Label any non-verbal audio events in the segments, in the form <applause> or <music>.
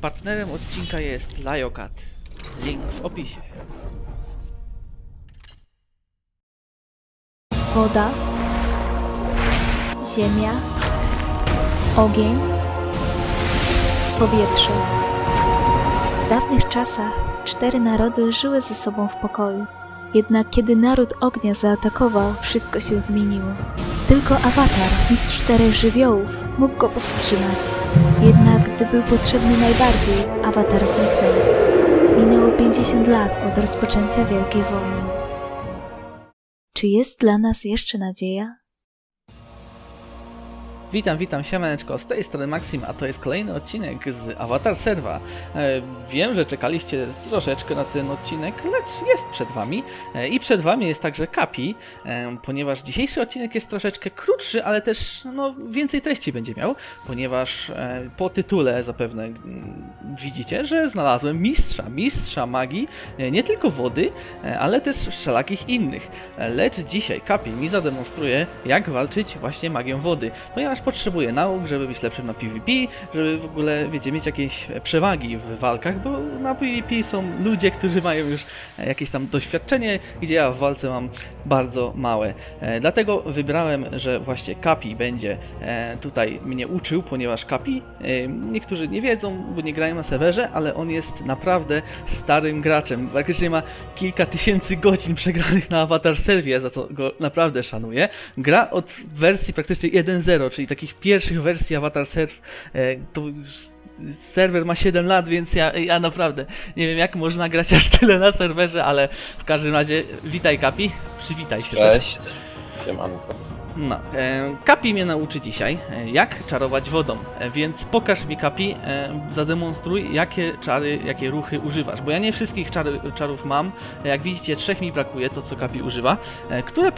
Partnerem odcinka jest Liokat. Link w opisie. woda, ziemia, ogień, powietrze. W dawnych czasach cztery narody żyły ze sobą w pokoju. Jednak kiedy naród ognia zaatakował, wszystko się zmieniło. Tylko awatar, mistrz czterech żywiołów, mógł go powstrzymać. Jednak gdy był potrzebny najbardziej, awatar zniknął. Minęło 50 lat od rozpoczęcia Wielkiej Wojny. Czy jest dla nas jeszcze nadzieja? Witam, witam, siemaneczko, z tej strony Maxim, a to jest kolejny odcinek z Avatar Serwa. E, wiem, że czekaliście troszeczkę na ten odcinek, lecz jest przed wami. E, I przed wami jest także Kapi, e, ponieważ dzisiejszy odcinek jest troszeczkę krótszy, ale też no, więcej treści będzie miał, ponieważ e, po tytule zapewne mm, widzicie, że znalazłem mistrza, mistrza magii, e, nie tylko wody, e, ale też wszelakich innych. E, Lecz dzisiaj Kapi mi zademonstruje, jak walczyć właśnie magią wody, ponieważ potrzebuję nauk, żeby być lepszym na PvP, żeby w ogóle, wiecie, mieć jakieś przewagi w walkach, bo na PvP są ludzie, którzy mają już e, jakieś tam doświadczenie, gdzie ja w walce mam bardzo małe. E, Dlatego wybrałem, że właśnie Kapi będzie e, tutaj mnie uczył, ponieważ Kapi, niektórzy nie wiedzą, bo nie grają na serwerze, ale on jest naprawdę starym graczem. Praktycznie ma kilka tysięcy godzin przegranych na Avatar Serwie, za co go naprawdę szanuję. Gra od wersji praktycznie 1.0, czyli takich pierwszych wersji Avatar Serv. E, to serwer ma 7 lat, więc ja, ja naprawdę nie wiem jak można grać aż tyle na serwerze, ale w każdym razie witaj Kapi, przywitaj się. też. Cześć. Siemanko. No, e, Kapi mnie nauczy dzisiaj, e, jak czarować wodą, e, więc pokaż mi Kapi, zademonstruj jakie czary, jakie ruchy używasz, bo ja nie wszystkich czary, czarów mam, jak widzicie trzech mi brakuje, to co Kapi używa, które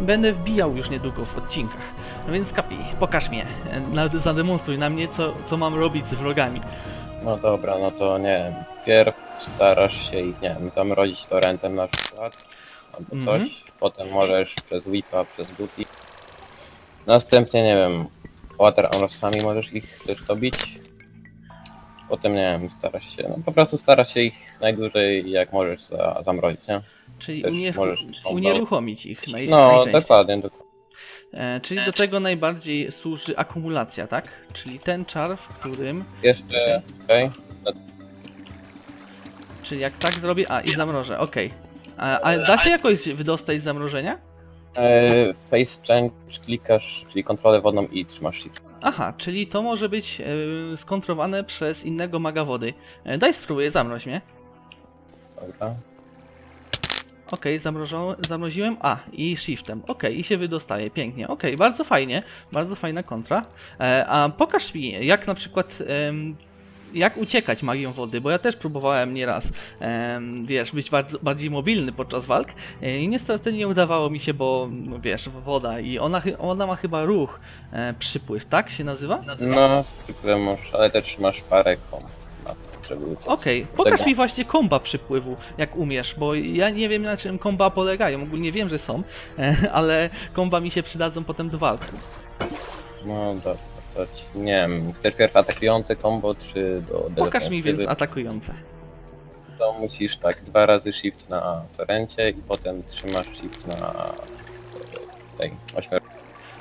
będę, wbijał już niedługo w odcinkach. No więc Kapi, pokaż mnie, zademonstruj na mnie co, co mam robić z wrogami. No dobra, no to nie wiem. Pierw starasz się ich, nie wiem, zamrozić torentem na przykład, albo Mhm. coś. Potem możesz przez whipa, przez booty. Następnie, nie wiem, water armorami możesz ich też dobić. Potem, nie wiem, starasz się, no po prostu starasz się ich najdłużej jak możesz za, zamrozić, nie? Czyli Też możesz unieruchomić ich naj, No, najczęściej. dokładnie, dokładnie. E, czyli do tego najbardziej służy akumulacja, tak? Czyli ten czar, w którym Jeszcze, okej. Czyli jak tak zrobię, a i zamrożę, okej. A, a da się jakoś wydostać z zamrożenia? E, Face change klikasz, czyli kontrolę wodną i trzymasz shift. Aha, czyli to może być e, skontrowane przez innego maga wody. E, daj spróbuję, zamroź mnie. Dobra. Okej, zamroziłem, a i shiftem, okej, i się wydostaje, pięknie, okej, bardzo fajnie, bardzo fajna kontra. E, a pokaż mi, jak na przykład, em, jak uciekać magią wody, bo ja też próbowałem nieraz, em, wiesz, być bardzo, bardziej mobilny podczas walk e, i niestety nie udawało mi się, bo, no, wiesz, woda i ona, ona ma chyba ruch, e, przypływ, tak się nazywa? No, z triplem możesz, ale też masz parę komp na to, żeby uciec. Okej, pokaż tego. mi właśnie komba przypływu, jak umiesz, bo ja nie wiem na czym komba polegają, ogólnie wiem, że są, e, ale komba mi się przydadzą potem do walki. No dobra, ci, nie wiem, chcesz pierw atakujące combo, czy do Pokaż mi defensywy? więc atakujące. To musisz tak, dwa razy shift na torencie i potem trzymasz shift na e, tej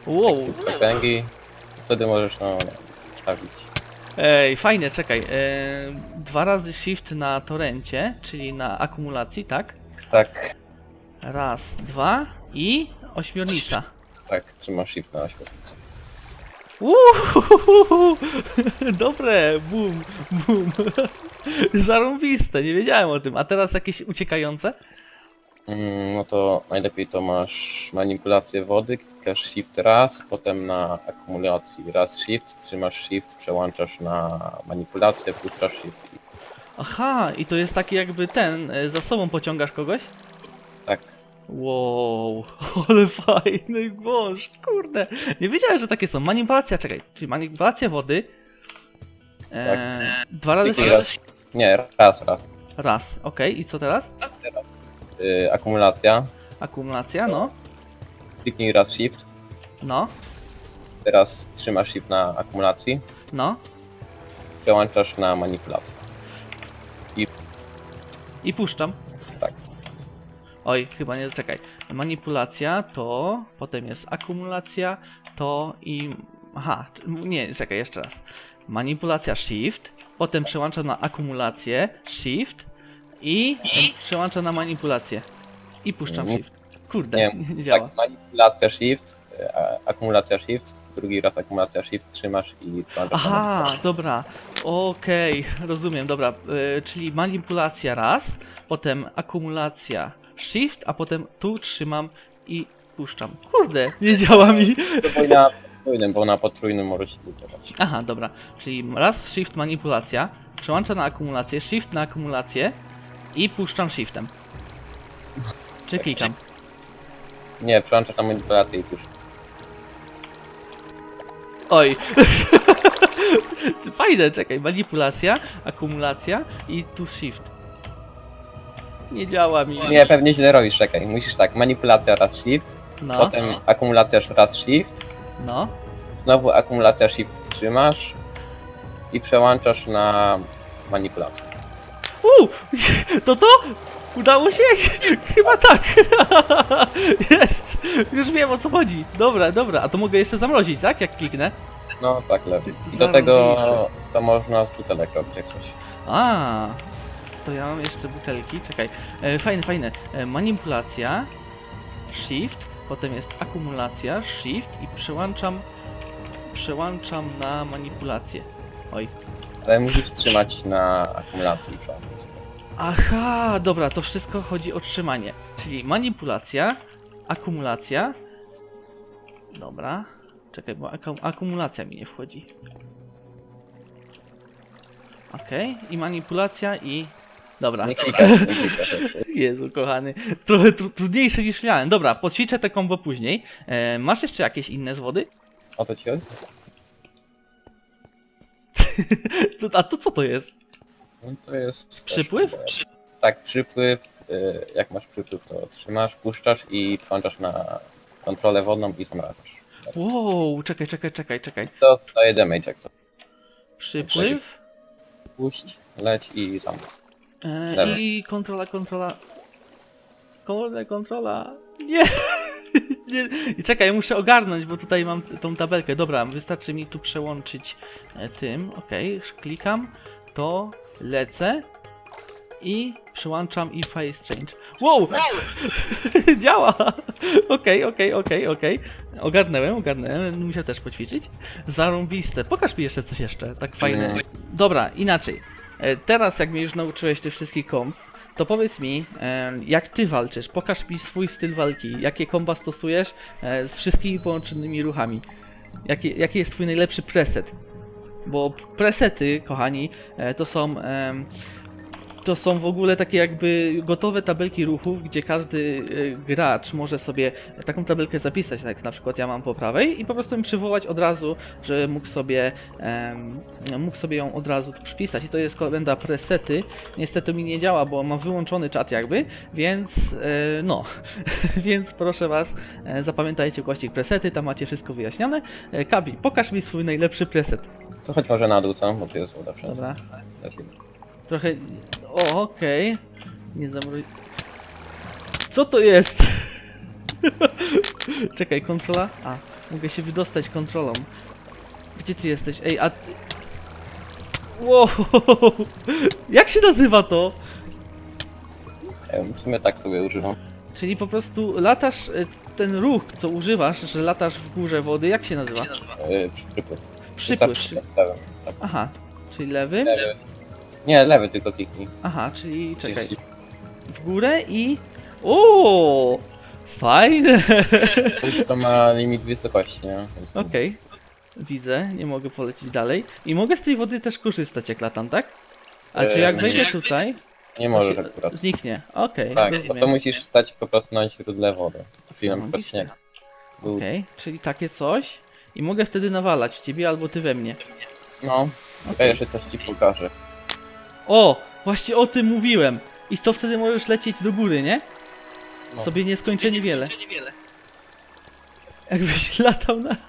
Wow, okręgi. Wtedy możesz no, stawić. ej, fajnie, czekaj, e, dwa razy shift na torencie, czyli na akumulacji, tak? Tak, Raz, dwa i ośmiornica. tak, trzymasz shift na ośmiu. Uuu, dobre, boom, boom. Zarąbiste, nie wiedziałem o tym. A teraz jakieś uciekające? Mm, no to najlepiej to masz manipulację wody, klikasz shift raz, potem na akumulacji raz shift, trzymasz shift, przełączasz na manipulację, puszczasz shift. Aha, i to jest taki jakby ten, e, za sobą pociągasz kogoś? Tak, Wow, <laughs> ale fajny wąż, kurde. Nie wiedziałem, że takie są. Manipulacja, czekaj, czyli manipulacja wody. E, dwa razy kliknij raz. Nie, raz, raz. Raz, okej, i co teraz? Y, akumulacja, Akumulacja, no. kliknij raz shift, No, teraz trzymasz shift na akumulacji, no. przełączasz na manipulację. I puszczam. Oj, chyba nie, czekaj. Manipulacja to, potem jest akumulacja, to i... Aha, nie, czekaj, jeszcze raz. Manipulacja shift, potem przełączam na akumulację, shift i przełączam na manipulację. I puszczam Nie. shift. Kurde, Nie, <laughs> nie, działa. Tak, manipulacja shift, e, akumulacja shift, drugi raz akumulacja shift trzymasz i Aha, dobra. Okej, rozumiem, dobra. y, czyli manipulacja raz, potem akumulacja shift, a potem tu trzymam i puszczam. Kurde, nie <laughs> działa mi. Powinna podwójnym, bo na potrójnym może się budować. Aha, dobra. Czyli raz shift manipulacja, przełączam na akumulację, shift na akumulację i puszczam shiftem. Czy klikam? Nie, przełączasz na manipulację i już. Oj. <laughs> Fajne, czekaj. Manipulacja, akumulacja i tu shift. Nie działa mi. Nie, pewnie źle robisz, czekaj. Musisz tak, manipulacja raz shift, No, potem akumulacja raz shift, no. znowu akumulacja shift trzymasz i przełączasz na manipulację. Uuu, to to? Udało się? <laughs> Chyba tak. <laughs> Jest. Już wiem o co chodzi. Dobra, dobra. A to mogę jeszcze zamrozić, tak? Jak kliknę. No tak, lepiej. I do Zarąbiste. tego to można z butelek robić jak coś. A, to ja mam jeszcze butelki. Czekaj. E, fajne, fajne. E, manipulacja. Shift. Potem jest akumulacja. Shift. I przełączam. Przełączam na manipulację. Oj. Ale musisz trzymać na akumulacji. Aha, dobra, to wszystko chodzi o trzymanie. Czyli manipulacja, akumulacja. Dobra. Czekaj, bo akum akumulacja mi nie wchodzi. Okej, i manipulacja i... Dobra. Nie klikasz, nie klikasz. <laughs> Jezu, kochany. Trochę tru trudniejsze niż miałem. Dobra, poćwiczę te kombo później. E, masz jeszcze jakieś inne z wody? O to ci chodzi? <laughs> To- A to co to jest? No to jest... Przypływ? Tak, przypływ. y, Jak masz przypływ, to trzymasz, puszczasz i przełączasz na kontrolę wodną i zamrażasz. Wow, czekaj, czekaj, czekaj, czekaj. To daje damage jak co. Przypływ. Puść, leć i zamraż. E, Dobra. I kontrola, kontrola. Kontrola, kontrola. Nie. <laughs> nie. I czekaj, muszę ogarnąć, bo tutaj mam t- tą tabelkę. Dobra, wystarczy mi tu przełączyć e, tym. Okej, klikam, to lecę i przełączam i face change. Wow! <laughs> Działa! Okej, okej, okej, okej. Ogarnęłem, ogarnęłem. Muszę też poćwiczyć. Zarąbiste. Pokaż mi jeszcze coś jeszcze, tak fajne. Dobra, inaczej. E, Teraz jak mnie już nauczyłeś tych wszystkich komb, to powiedz mi, e, jak ty walczysz, pokaż mi swój styl walki, jakie komba stosujesz e, z wszystkimi połączonymi ruchami. Jaki, jaki jest twój najlepszy preset? Bo presety, kochani, to są... to są w ogóle takie jakby gotowe tabelki ruchów, gdzie każdy e, gracz może sobie taką tabelkę zapisać, tak jak na przykład ja mam po prawej i po prostu im przywołać od razu, że mógł sobie, mógł sobie ją od razu tu przypisać i to jest komenda presety. Niestety mi nie działa, bo mam wyłączony czat jakby, więc e, no, <laughs> więc proszę was, e, zapamiętajcie głośnik presety, tam macie wszystko wyjaśnione. Kabi, pokaż mi swój najlepszy preset. To chodź może na dół, co? Bo tu jest woda wszędzie. Dobra. Trochę. O, okej. Nie zamruj. Co to jest? <laughs> Czekaj, kontrola? A, mogę się wydostać kontrolą. Gdzie ty jesteś? Ej, a. Wow! <laughs> Jak się nazywa to? W sumie tak sobie używam. Czyli po prostu latasz. e, Ten ruch, co używasz, że latasz w górze wody, jak się nazywa? Yy, przypływ. Przypływ. Aha, czyli lewym? Lewy. Nie, lewy tylko kliknij. Aha, czyli czekaj. Jeśli W górę i. O! Fajne! coś to ma limit wysokości, nie? Więc Okej. Widzę, nie mogę polecieć dalej. I mogę z tej wody też korzystać jak latam, tak? A czy Eee, jak nie. wejdę tutaj, Nie to możesz się akurat. zniknie. Okej, Tak, rozumiem. to musisz stać po prostu na źródle wody. Czyli na przykład śnieg. Był, Okej, czyli takie coś. I mogę wtedy nawalać w ciebie albo ty we mnie. No, Okej. jeszcze coś ci pokażę. O! Właśnie o tym mówiłem. I to wtedy możesz lecieć do góry, nie? No. Sobie nieskończenie wiele. Jakbyś <laughs> latał na... <laughs>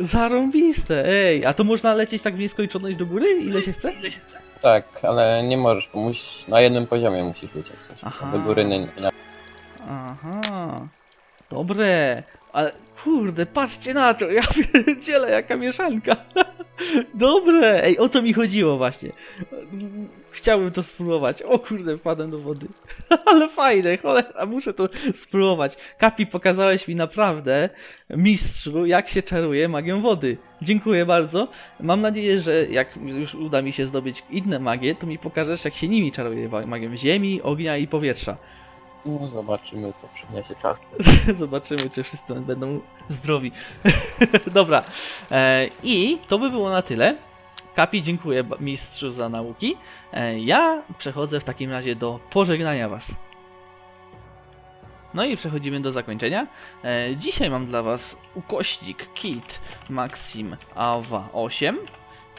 Zarąbiste, ej, a to można lecieć tak w nieskończoność do góry? Ile się chce? Ile się chce? Tak, ale nie możesz, bo musisz, na jednym poziomie musisz jak coś. Aha. Do góry nie, nie. Aha, dobre, ale kurde, patrzcie na to, ja <laughs> pierdzielę, jaka mieszanka. Dobre, ej, o to mi chodziło właśnie. Chciałbym to spróbować. O kurde, wpadłem do wody. <laughs> Ale fajne, cholera, muszę to spróbować. Kapi, pokazałeś mi naprawdę, mistrzu, jak się czaruje magią wody. Dziękuję bardzo. Mam nadzieję, że jak już uda mi się zdobyć inne magie, to mi pokażesz, jak się nimi czaruje magią ziemi, ognia i powietrza. No zobaczymy co przyniesie czas. <laughs> Zobaczymy, czy wszyscy będą zdrowi. <laughs> Dobra. E, I to by było na tyle. Kapi, dziękuję mistrzu za nauki. E, ja przechodzę w takim razie do pożegnania was. No i przechodzimy do zakończenia. E, dzisiaj mam dla was ukośnik Kit Maxim Ava 8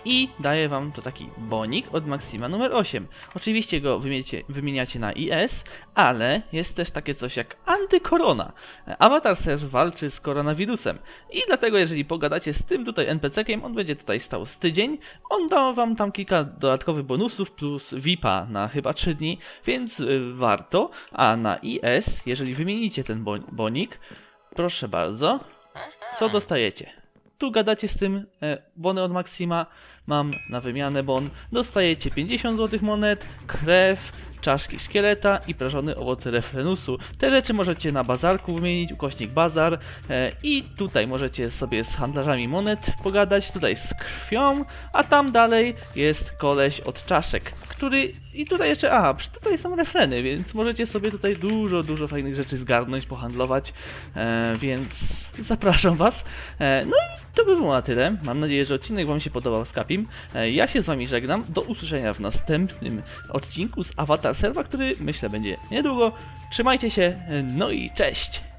i daję wam to taki bonik od Maxima numer 8. Oczywiście go wymieniacie, wymieniacie na IS, ale jest też takie coś jak antykorona. Avatar Search walczy z koronawirusem i dlatego jeżeli pogadacie z tym tutaj NPC-kiem, on będzie tutaj stał z tydzień, on da wam tam kilka dodatkowych bonusów plus VIPa na chyba 3 dni, więc y, warto, a na IS, jeżeli wymienicie ten bon- bonik, proszę bardzo, co dostajecie? Tu gadacie z tym e, od Maxima, mam na wymianę bon, dostajecie 50 zł monet, krew, czaszki szkieleta i prażone owoce refrenusu. Te rzeczy możecie na bazarku wymienić, ukośnik bazar. E, i tutaj możecie sobie z handlarzami monet pogadać, tutaj z krwią, a tam dalej jest koleś od czaszek, który i tutaj jeszcze, a tutaj są refreny, więc możecie sobie tutaj dużo, dużo fajnych rzeczy zgarnąć, pohandlować, e, więc zapraszam was. E, no i to by było na tyle. Mam nadzieję, że odcinek wam się podobał z Kapim. E, ja się z wami żegnam. Do usłyszenia w następnym odcinku z Avatar Serwa, który myślę będzie niedługo. Trzymajcie się, e, no i cześć!